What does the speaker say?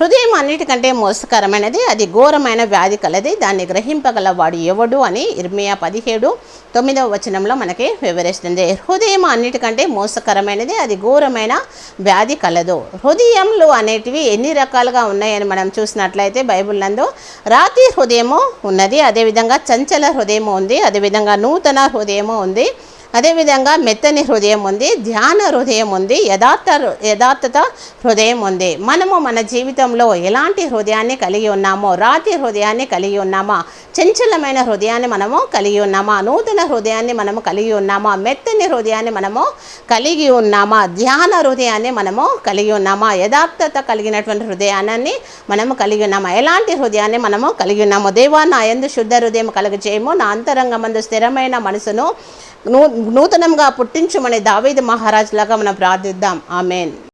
హృదయం అన్నిటికంటే మోసకరమైనది అది ఘోరమైన వ్యాధి కలది. దాన్ని గ్రహింపగల వాడు ఎవడు అని ఇర్మియా పదిహేడు తొమ్మిదవ వచనంలో మనకి వివరిస్తుంది. హృదయం అన్నిటికంటే మోసకరమైనది అది ఘోరమైన వ్యాధి కలదు. హృదయంలు అనేటివి ఎన్ని రకాలుగా ఉన్నాయని మనం చూసినట్లయితే బైబిల్ నందు రాతి హృదయము ఉన్నది అదేవిధంగా చంచల హృదయము ఉంది అదేవిధంగా నూతన హృదయము ఉంది. అదేవిధంగా మెత్తని హృదయం ఉంది ధ్యాన హృదయం ఉంది యథార్థ యథార్థత హృదయం ఉంది. మనము మన జీవితంలో ఎలాంటి హృదయాన్ని కలిగి ఉన్నామో రాతి హృదయాన్ని కలిగి ఉన్నామా చంచలమైన హృదయాన్ని మనము కలిగి ఉన్నామా నూతన హృదయాన్ని మనము కలిగి ఉన్నామా మెత్తని హృదయాన్ని మనము కలిగి ఉన్నామా ధ్యాన హృదయాన్ని మనము కలిగి ఉన్నామా యథార్థత కలిగినటువంటి హృదయాన్ని మనము కలిగి ఉన్నామా ఎలాంటి హృదయాన్ని మనము కలిగి ఉన్నామో దేవా నా ఎందు శుద్ధ హృదయం కలుగజేయము. నా అంతరంగమందు స్థిరమైన మనసును నూ నూతనంగా పుట్టించుమని దావీదు మహారాజులాగా మనం ప్రార్థిద్దాం ఆమెన్